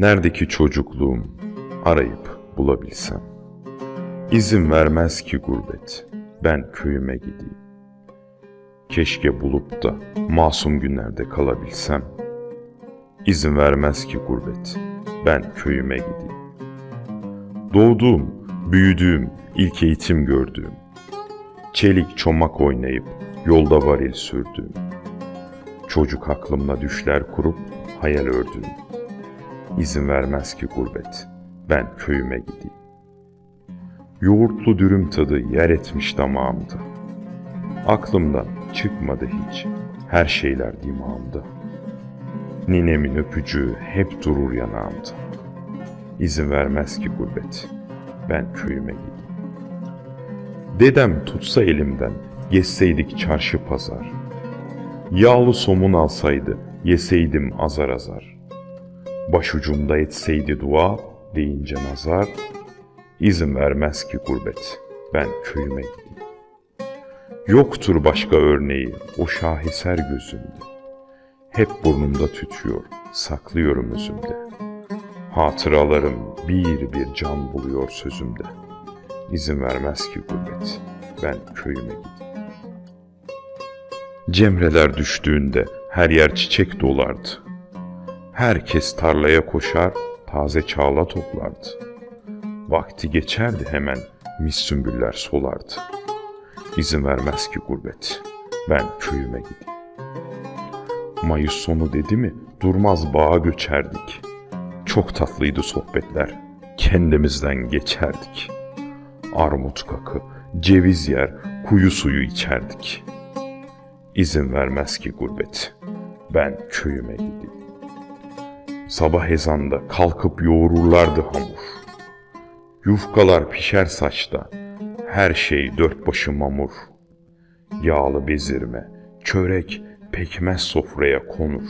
Neredeki çocukluğum arayıp bulabilsem. İzin vermez ki gurbet, ben köyüme gideyim. Keşke bulup da masum günlerde kalabilsem. İzin vermez ki gurbet, ben köyüme gideyim. Doğduğum, büyüdüğüm, ilk eğitim gördüğüm, çelik çomak oynayıp yolda varil sürdüğüm, çocuk aklımla düşler kurup hayal ördüğüm, İzin vermez ki gurbet, ben köyüme gideyim. Yoğurtlu dürüm tadı yer etmiş damağımda. Aklımdan çıkmadı hiç, her şeyler dimağımda. Ninemin öpücüğü hep durur yanağımda. İzin vermez ki gurbet, ben köyüme gideyim. Dedem tutsa elimden, gezseydik çarşı pazar. Yağlı somun alsaydı, yeseydim azar azar. Başucumda etseydi dua, deyince nazar. İzin vermez ki gurbet, ben köyüme gideyim. Yoktur başka örneği o şaheser gözümde. Hep burnumda tütüyor, saklıyorum özümde. Hatıralarım bir bir can buluyor sözümde. İzin vermez ki gurbet, ben köyüme gideyim. Cemreler düştüğünde her yer çiçek dolardı. Herkes tarlaya koşar, taze çağla toplardı. Vakti geçerdi hemen, mis sümbüller solardı. İzin vermez ki gurbet, ben köyüme gideyim. Mayıs sonu dedi mi, durmaz bağa göçerdik. Çok tatlıydı sohbetler, kendimizden geçerdik. Armut kakı, ceviz yer, kuyu suyu içerdik. İzin vermez ki gurbet, ben köyüme gideyim. Sabah ezanda kalkıp yoğururlardı hamur. Yufkalar pişer saçta, her şey dört başı mamur. Yağlı bezirme, çörek, pekmez sofraya konur.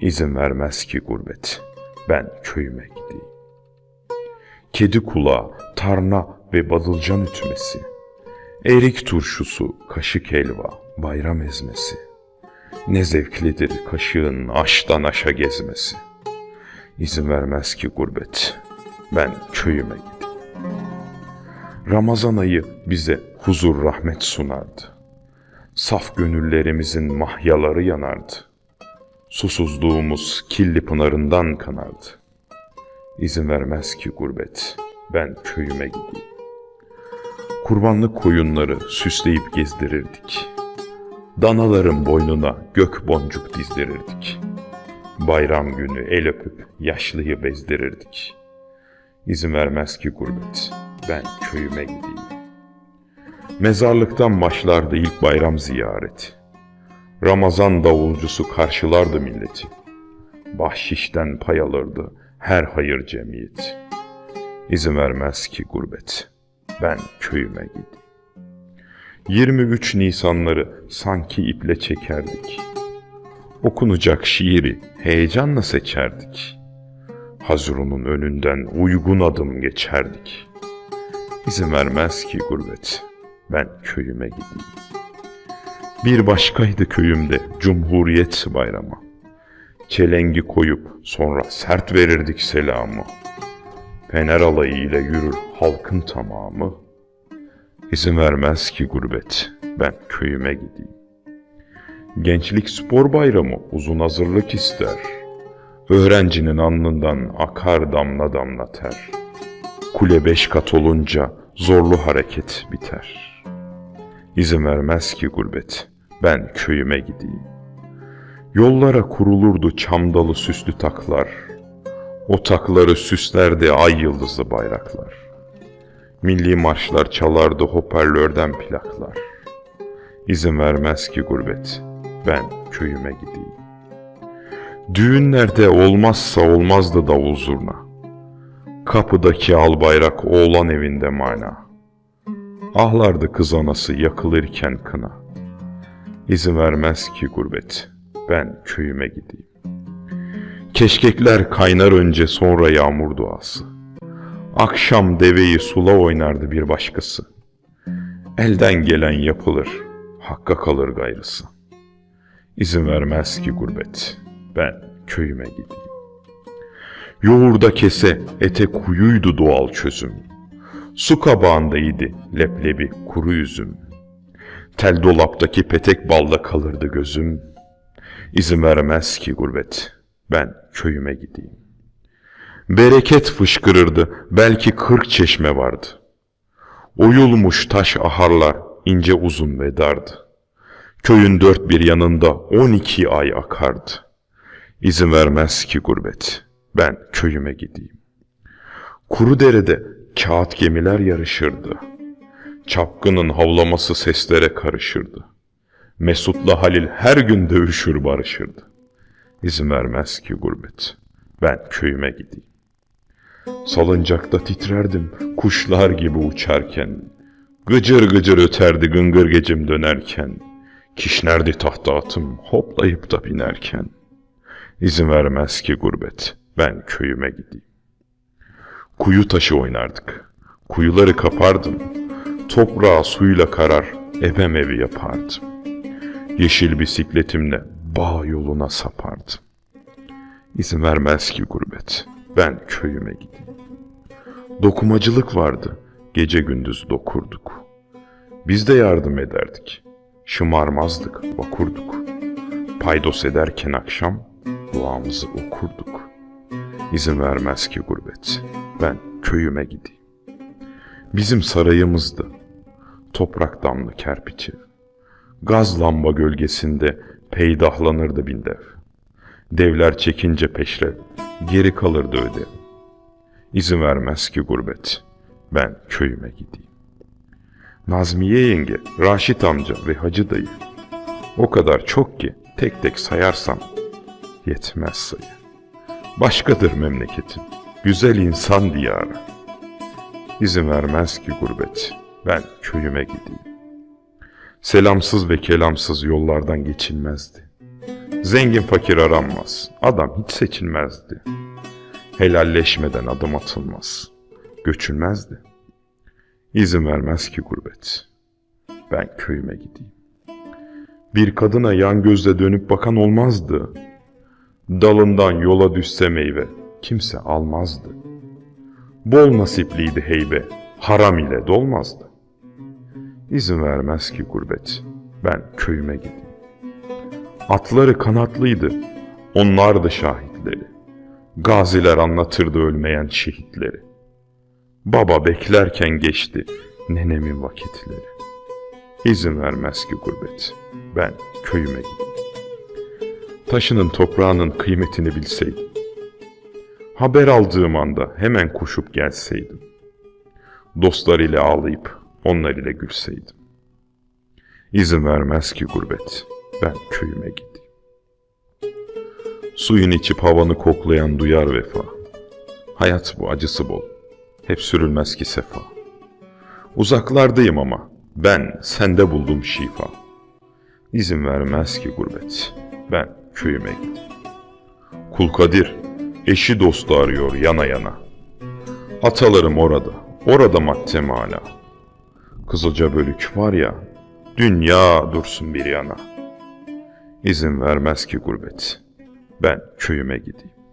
İzin vermez ki gurbet, ben köyüme gideyim. Kedi kulağı, tarna ve badılcan ütmesi. Erik turşusu, kaşık helva, bayram ezmesi. Ne zevklidir kaşığın aştan aşa gezmesi. İzin vermez ki gurbet, ben köyüme gideyim. Ramazan ayı bize huzur rahmet sunardı. Saf gönüllerimizin mahyaları yanardı. Susuzluğumuz killi pınarından kanardı. İzin vermez ki gurbet, ben köyüme gideyim. Kurbanlık koyunları süsleyip gezdirirdik. Danaların boynuna gök boncuk dizdirirdik. Bayram günü el öpüp yaşlıyı bezdirirdik. İzin vermez ki gurbet, ben köyüme gideyim. Mezarlıktan başlardı ilk bayram ziyareti. Ramazan davulcusu karşılardı milleti. Bahşişten pay alırdı her hayır cemiyeti. İzin vermez ki gurbet, ben köyüme gideyim. 23 Nisanları sanki iple çekerdik. Okunacak şiiri heyecanla seçerdik. Hazurunun önünden uygun adım geçerdik. İzin vermez ki gurbet, ben köyüme gideyim. Bir başkaydı köyümde Cumhuriyet bayramı. Çelengi koyup sonra sert verirdik selamı. Fener alayı ile yürür halkın tamamı. İzin vermez ki gurbet, ben köyüme gideyim. Gençlik spor bayramı uzun hazırlık ister. Öğrencinin alnından akar damla damla ter. Kule beş kat olunca zorlu hareket biter. İzin vermez ki gurbet, ben köyüme gideyim. Yollara kurulurdu çam dalı süslü taklar. O takları süslerdi ay yıldızlı bayraklar. Milli marşlar çalardı hoparlörden plaklar. İzin vermez ki gurbet, ben köyüme gideyim. Düğünlerde olmazsa olmazdı davul zurna. Kapıdaki al bayrak oğlan evinde mana. Ahlardı kız anası yakılırken kına. İzin vermez ki gurbet, ben köyüme gideyim. Keşkekler kaynar önce sonra yağmur duası. Akşam deveyi sula oynardı bir başkası. Elden gelen yapılır, hakka kalır gayrısı. İzin vermez ki gurbet, ben köyüme gideyim. Yoğurda kese, ete kuyuydu doğal çözüm. Su kabağındaydı leblebi kuru üzüm. Tel dolaptaki petek balda kalırdı gözüm. İzin vermez ki gurbet, ben köyüme gideyim. Bereket fışkırırdı, belki kırk çeşme vardı. Oyulmuş taş aharlar, ince uzun ve dardı. Köyün dört bir yanında on iki ay akardı. İzin vermez ki gurbet, ben köyüme gideyim. Kuru derede kağıt gemiler yarışırdı. Çapkının havlaması seslere karışırdı. Mesut'la Halil her gün dövüşür barışırdı. İzin vermez ki gurbet, ben köyüme gideyim. Salıncakta titrerdim kuşlar gibi uçarken. Gıcır gıcır öterdi gıngır gecim dönerken. Kişnerdi tahta atım hoplayıp da binerken. İzin vermez ki gurbet, ben köyüme gideyim. Kuyu taşı oynardık. Kuyuları kapardım. Toprağı suyla karar, ebem evi yapardım. Yeşil bisikletimle bağ yoluna sapardım. İzin vermez ki gurbet, ben köyüme gideyim. Dokumacılık vardı, gece gündüz dokurduk. Biz de yardım ederdik, şımarmazdık, vakurduk. Paydos ederken akşam duamızı okurduk. İzin vermez ki gurbet, ben köyüme gideyim. Bizim sarayımızdı, toprak damlı kerpiç ev. Gaz lamba gölgesinde peydahlanırdı bin dev. Devler çekince peşrev, geri kalırdı ödev. İzin vermez ki gurbet, ben köyüme gideyim. Nazmiye yenge, Raşit amca ve Hacı dayı. O kadar çok ki tek tek sayarsam yetmez sayı. Başkadır memleketim, güzel insan diyarı. İzin vermez ki gurbet, ben köyüme gideyim. Selamsız ve kelamsız yollardan geçilmezdi. Zengin fakir aranmaz, adam hiç seçilmezdi. Helalleşmeden adım atılmaz, göçülmezdi. İzin vermez ki gurbet, ben köyüme gideyim. Bir kadına yan gözle dönüp bakan olmazdı. Dalından yola düşse meyve, kimse almazdı. Bol nasipliydi heybe, haram ile dolmazdı. İzin vermez ki gurbet, ben köyüme gideyim. Atları kanatlıydı, onlardı şahitleri. Gaziler anlatırdı ölmeyen şehitleri. Baba beklerken geçti nenemin vakitleri. İzin vermez ki gurbet, ben köyüme gideyim. Taşının toprağının kıymetini bilseydim. Haber aldığım anda hemen koşup gelseydim. Dostlar ile ağlayıp onlar ile gülseydim. İzin vermez ki gurbet, ben köyüme gideyim. Suyun içip havanı koklayan duyar vefa. Hayat bu acısı bol, hep sürülmez ki sefa. Uzaklardayım ama ben sende buldum şifa. İzin vermez ki gurbet, ben köyüme gideyim. Kul Kadir, eşi dostu arıyor yana yana. Atalarım orada, orada maddem hala. Kızılca bölük var ya, dünya dursun bir yana. İzin vermez ki gurbet, ben köyüme gideyim.